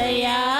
Say yeah.